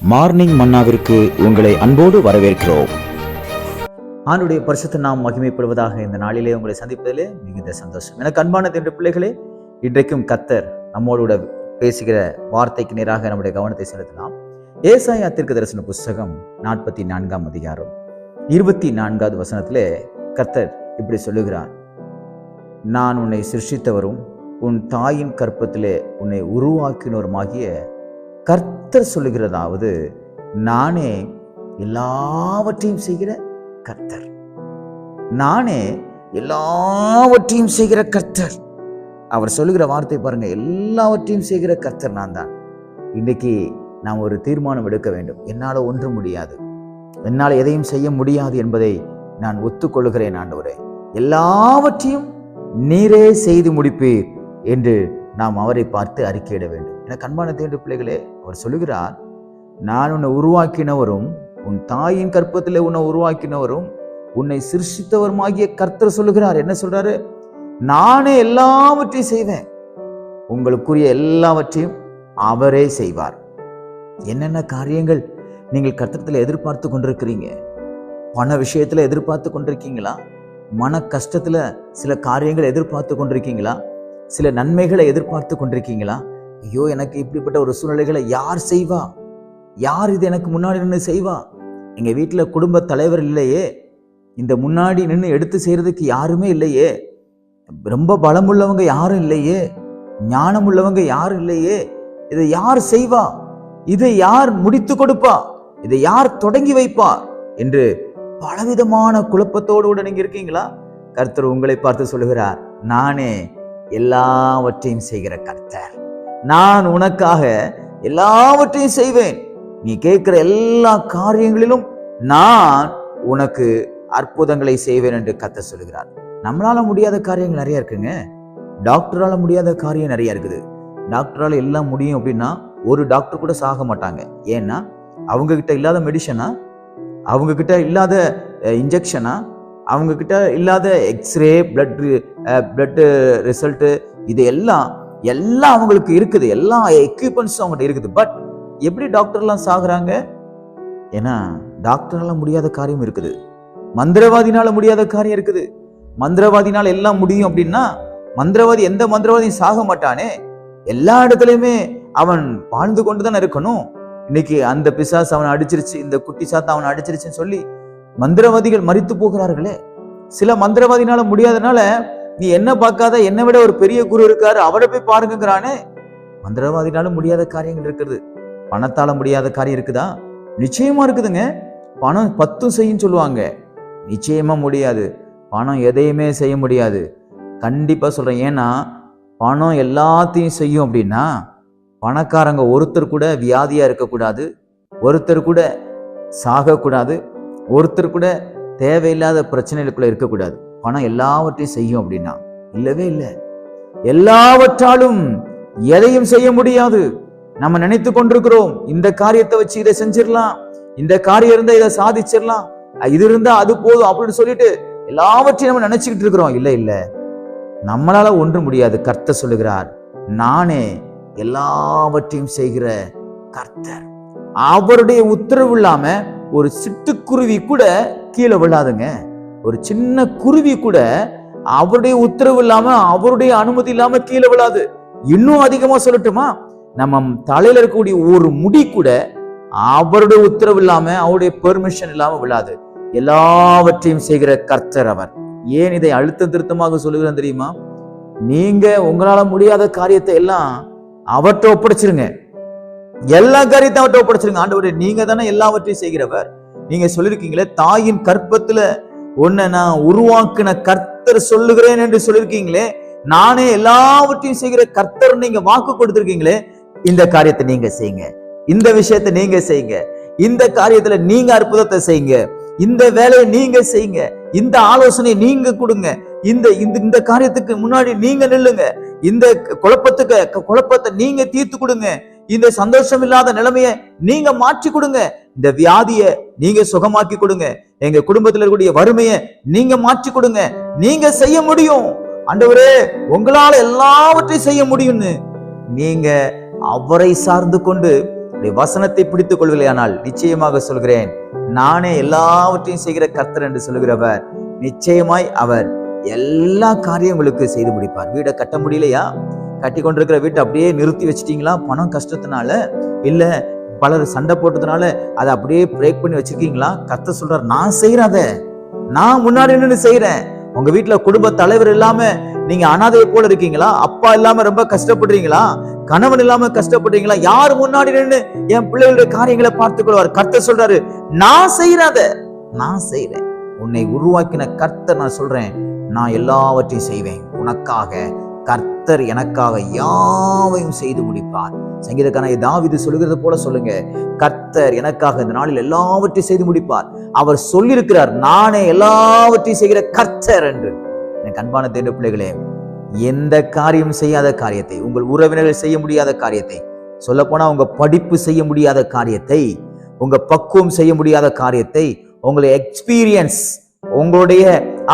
Morning மன்னாவிற்கு உங்களை அன்போடு வரவேற்கிறோம். ஆண்டுடைய பரிசுத்த நாம் மகிமைப்படுவதாக இந்த நாளிலே உங்களை சந்திப்பதிலே மிகுந்த சந்தோஷம். எனக்கு அன்பான தேவனுடைய பிள்ளைகளே இன்றைக்கும் கத்தர் நம்மோட பேசுகிற வார்த்தைக்கு நேராக நம்முடைய கவனத்தை செலுத்தலாம். ஏசாயா தீர்க்க தரிசன புஸ்தகம் நாற்பத்தி நான்காம் அதிகாரம். இருபத்தி நான்காவது வசனத்திலே கர்த்தர் இப்படி சொல்லுகிறார். நான் உன்னை சிருஷ்டித்தவரும் உன் தாயின் கற்பத்திலே உன்னை உருவாக்கினோருமாகிய கர்த்தர் சொல்லுகிறதாவது நானே எல்லாவற்றையும் செய்கிற கர்த்தர். நானே எல்லாவற்றையும் செய்கிற கர்த்தர். அவர் சொல்லுகிற வார்த்தை பாருங்க எல்லாவற்றையும் செய்கிற கர்த்தர் நான் தான். இன்றைக்கு நாம் ஒரு தீர்மானம் எடுக்க வேண்டும். என்னால் ஒன்றும் முடியாது. என்னால் எதையும் செய்ய முடியாது என்பதை நான் ஒத்துக்கொள்கிறேன் ஆண்டவரே. எல்லாவற்றையும் நீரே செய்து முடிப்பீர் என்று நாம் அவரை பார்த்து அறிக்கையிட வேண்டும். எனக்கு அன்பான தேண்டு பிள்ளைகளே அவர் சொல்லுகிறார் நான் உன்னை உருவாக்கினவரும் உன் தாயின் கற்பத்தில் உன்னை உருவாக்கினவரும் உன்னை சிருஷித்தவருமாகிய கர்த்தர் சொல்லுகிறார். என்ன சொல்றாரு? நானே எல்லாவற்றையும் செய்வேன். உங்களுக்குரிய எல்லாவற்றையும் அவரே செய்வார். என்னென்ன காரியங்கள் நீங்கள் கர்த்தத்தில் எதிர்பார்த்து கொண்டிருக்கிறீங்க? பண விஷயத்தில் எதிர்பார்த்து கொண்டிருக்கீங்களா? மன கஷ்டத்தில் சில காரியங்களை எதிர்பார்த்து கொண்டிருக்கீங்களா? சில நன்மைகளை எதிர்பார்த்து கொண்டிருக்கீங்களா? ஐயோ எனக்கு இப்படிப்பட்ட ஒரு சூழ்நிலைகளை யார் செய்வா? யார் இது எனக்கு முன்னாடி நின்று செய்வா? எங்கள் வீட்டில் குடும்ப தலைவர் இல்லையே. இந்த முன்னாடி நின்று எடுத்து செய்கிறதுக்கு யாருமே இல்லையே. ரொம்ப பலமுள்ளவங்க யாரும் இல்லையே. ஞானம் உள்ளவங்க யாரும் இல்லையே. இதை யார் செய்வா? இதை யார் முடித்து கொடுப்பா? இதை யார் தொடங்கி வைப்பா? என்று பலவிதமான குழப்பத்தோடு கூட நீங்கள் இருக்கீங்களா? கர்த்தர் உங்களை பார்த்து சொல்லுகிறார் நானே எல்லாவற்றையும் செய்கிற கர்த்தர். நான் உனக்காக எல்லாவற்றையும் செய்வேன். நீ கேட்கிற எல்லா காரியங்களிலும் நான் உனக்கு அற்புதங்களை செய்வேன் என்று கத்த சொல்கிறார். நம்மளால முடியாத காரியங்கள் நிறைய இருக்குங்க. டாக்டரால முடியாத காரியம் நிறைய இருக்குது. டாக்டரால எல்லாம் முடியும் அப்படின்னா ஒரு டாக்டர் கூட சாக மாட்டாங்க. ஏன்னா அவங்க கிட்ட இல்லாத மெடிசனா அவங்க கிட்ட இல்லாத இன்ஜெக்ஷனா அவங்க கிட்ட இல்லாத எக்ஸ்ரே பிளட் பிளட்டு ரிசல்ட்டு இது எல்லாம் எல்லாம் அவங்களுக்கு இருக்குது. எல்லா எக்யூப்மெண்ட்ஸும் அவங்ககிட்ட இருக்குது. பட் எப்படி டாக்டர்லாம் சாகுறாங்க? ஏன்னா டாக்டரால முடியாத காரியம் இருக்குது. மந்திரவாதினால முடியாத காரியம் இருக்குது. மந்திரவாதினால் எல்லாம் முடியும் அப்படின்னா மந்திரவாதி எந்த மந்திரவாதியும் சாக மாட்டானே. எல்லா இடத்துலையுமே அவன் வாழ்ந்து கொண்டு தானே இருக்கணும். இன்னைக்கு அந்த பிசாசு அவனை அடிச்சிருச்சு இந்த குட்டி சாத்தா அவனை அடிச்சிருச்சுன்னு சொல்லி மந்திரவாதிகள் மறித்து போகிறார்களே. சில மந்திரவாதினால முடியாதனால நீ என்ன பார்க்காத? என்னை விட ஒரு பெரிய குரு இருக்காரு. அவரை போய் பாருங்கிறானே மந்திரவாதினாலும் முடியாத காரியங்கள் இருக்கிறது. பணத்தால முடியாத காரியம் இருக்குதா? நிச்சயமா இருக்குதுங்க. பணம் பத்தும் செய்யும் சொல்லுவாங்க. நிச்சயமா முடியாது. பணம் எதையுமே செய்ய முடியாது. கண்டிப்பா சொல்றேன். ஏன்னா பணம் எல்லாத்தையும் செய்யும் அப்படின்னா பணக்காரங்க ஒருத்தர் கூட வியாதியா இருக்கக்கூடாது. ஒருத்தர் கூட சாகக்கூடாது. ஒருத்தர் கூட தேவையில்லாத பிரச்சனைகளுக்குள்ள இருக்கக்கூடாது. பணம் எல்லாவற்றையும் செய்யும் அப்படின்னா இல்லவே இல்லை. எல்லாவற்றாலும் எதையும் செய்ய முடியாது. நம்ம நினைத்து கொண்டிருக்கிறோம் இந்த காரியத்தை வச்சு இதை செஞ்சிடலாம் இந்த காரியம் இருந்தா இதை சாதிச்சிடலாம் இது இருந்தா அது போதும் அப்படின்னு சொல்லிட்டு எல்லாவற்றையும் நம்ம நினைச்சுக்கிட்டு இருக்கிறோம். இல்லை இல்லை. நம்மளால ஒன்று முடியாது கர்த்த சொல்லுகிறார் நானே எல்லாவற்றையும் செய்கிற கர்த்தர். அவருடைய உத்தரவு இல்லாம ஒரு சிட்டுக்குருவி கூட கீழே விழாதுங்க. ஒரு சின்ன குருவி கூட அவருடைய உத்தரவு இல்லாம அவருடைய அனுமதி இல்லாம கீழே விழாது. இன்னும் அதிகமா சொல்லட்டுமா? நம்ம தலையில இருக்கக்கூடிய ஒரு முடி கூட அவருடைய உத்தரவு இல்லாம அவருடைய பெர்மிஷன் இல்லாம விழாது. எல்லாவற்றையும் செய்கிற கர்த்தர் அவர். ஏன் இதை அழுத்த திருத்தமாக சொல்லுகிறேன் தெரியுமா? நீங்க உங்களால முடியாத காரியத்தை எல்லாம் அவர்கிட்ட ஒப்படைச்சிருங்க. எல்லா காரியத்தையும் அவர்கிட்ட ஒப்படைச்சிருங்க. ஆண்டவரே நீங்க தானே எல்லாவற்றையும் செய்கிறவர். நீங்க சொல்லிருக்கீங்களே தாயின் கற்பத்துல உன்னை நான் உருவாக்கின கர்த்தர் சொல்லுகிறேன் என்று சொல்லியிருக்கீங்களே நானே எல்லாவற்றையும் செய்கிற கர்த்தர் நீங்க வாக்கு கொடுத்திருக்கீங்களே இந்த காரியத்தை நீங்க செய்யுங்க. இந்த விஷயத்தை நீங்க செய்யுங்க. இந்த காரியத்துல நீங்க அற்புதத்தை செய்யுங்க. இந்த வேலையை நீங்க செய்யுங்க. இந்த ஆலோசனை நீங்க கொடுங்க. இந்த இந்த இந்த காரியத்துக்கு முன்னாடி நீங்க நில்லுங்க. இந்த குழப்பத்துக்கு குழப்பத்தை நீங்க தீர்த்து கொடுங்க. இந்த சந்தோஷம் இல்லாத நிலைமைய நீங்க மாற்றி கொடுங்க. இந்த வியாதிய நீங்க சுகமாக்கி கொடுங்க. எங்க குடும்பத்துல இருக்கக்கூடிய வறுமைய நீங்க மாற்றி கொடுங்க. நீங்க செய்ய முடியும். அண்டவரே உங்களால எல்லாவற்றையும் செய்ய முடியும்னு நீங்க அவரை சார்ந்து கொண்டு வசனத்தை பிடித்துக் கொள்வில்லையானால் நிச்சயமாக சொல்கிறேன். நானே எல்லாவற்றையும் செய்கிற கர்த்தர் என்று சொல்கிறவர் நிச்சயமாய் அவர் எல்லா காரியங்களுக்கு செய்து முடிப்பார். வீடை கட்ட முடியலையா? கட்டி கொண்டிருக்கிற வீட்டை அப்படியே நிறுத்தி வச்சிட்டீங்களா? பணம் கஷ்டத்தினால? இல்லை பலர் சண்டை போட்டதுனால அதை அப்படியே பிரேக் பண்ணி வச்சிருக்கீங்களா? கத்த சொல்றார் நான் செய்யறேன் அதை. நான் முன்னாடி நின்று செய்யறேன். உங்க வீட்டுல குடும்ப தலைவர் இல்லாம நீங்க அனாதையை போல இருக்கீங்களா? அப்பா இல்லாம ரொம்ப கஷ்டப்படுறீங்களா? கணவன் இல்லாம கஷ்டப்படுறீங்களா? யார் முன்னாடி நின்று என் பிள்ளைகளுடைய காரியங்களை பார்த்துக் கொள்வார்? கர்த்த சொல்றாரு நான் செய்யறேன் அதை. நான் செய்யறேன். உன்னை உருவாக்கின கர்த்தர் நான் சொல்றேன். நான் எல்லாவற்றையும் செய்வேன். உனக்காக கர்த்தர் எனக்காக யாவையும் செய்து முடிப்பார். சங்கீதக்கான தாவிது சொல்லுகிறது போல சொல்லுங்க. கர்த்தர் எனக்காக இந்த நாளில் எல்லாவற்றையும் செய்து முடிப்பார். அவர் சொல்லியிருக்கிறார் நானே எல்லாவற்றையும் செய்கிற கர்த்தர் என்று. எனக்கு அன்பான தேர்ந்த பிள்ளைகளே எந்த காரியம் செய்யாத காரியத்தை உங்கள் உறவினர்கள் செய்ய முடியாத காரியத்தை சொல்லப்போனா உங்க படிப்பு செய்ய முடியாத காரியத்தை உங்க பக்குவம் செய்ய முடியாத காரியத்தை உங்களுடைய எக்ஸ்பீரியன்ஸ் உங்களுடைய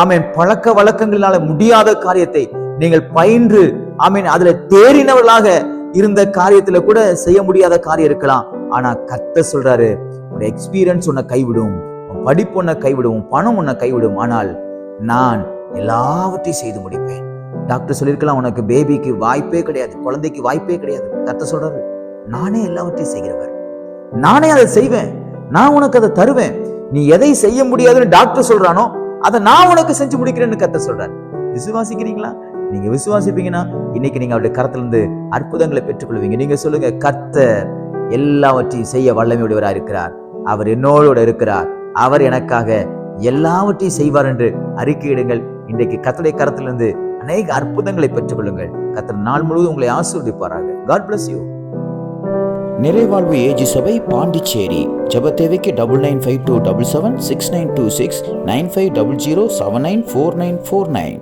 ஆமீன் பழக்க வழக்கங்களினால முடியாத காரியத்தை நீங்கள் பயின்று ஆமீன் அதுல தேறினவர்களாக இருந்த காரியத்துல கூட செய்ய முடியாத காரியம் இருக்கலாம். ஆனா கத்த சொல்றாரு உன் எக்ஸ்பீரியன்ஸ் உன்னை கைவிடும் படிப்பு உன்னை கைவிடும் பணம் உன்னை கைவிடும். ஆனால் நான் எல்லாவற்றையும் செய்து முடிப்பேன். டாக்டர் சொல்லியிருக்கலாம் உனக்கு பேபிக்கு வாய்ப்பே கிடையாது குழந்தைக்கு வாய்ப்பே கிடையாது. கத்த சொல்றாரு நானே எல்லாவற்றையும் செய்கிறவர். நானே அதை செய்வேன். நான் உனக்கு அதை தருவேன். நீ எதை செய்ய முடியாதுன்னு டாக்டர் சொல்றானோ அதை நான் உனக்கு செஞ்சு முடிக்கிறேன்னு கத்த சொல்றாரு. விசுவாசிக்கிறீங்களா? நீங்க விசுவாசிப்பீங்கன்னா இன்னைக்கு நீங்க அவருடைய கரத்திலிருந்து அற்புதங்களை பெற்றுக்கொள்வீங்க. நீங்க சொல்லுங்க கர்த்தர் எல்லாவற்றையும் செய்ய வல்லமையுடையவராக இருக்கிறார். அவர் என்னோடு இருக்கிறார். அவர் எனக்காக எல்லாவற்றையும் செய்வார் என்று அறிக்கையிடுங்கள். இன்றைக்கு கர்த்தருடைய கரத்திலிருந்து அநேக அற்புதங்களை பெற்றுக்கொள்ளுங்கள். கத்தர் நாள் முழுவதும் உங்களை ஆசீர்வதிப்பாராக. காட் பிளஸ் யூ நிறைவாழ்வு ஏஜி சபை பாண்டிச்சேரி. ஜெப தேவைக்கு double nine five two double seven six nine two six nine five double zero seven nine four nine four nine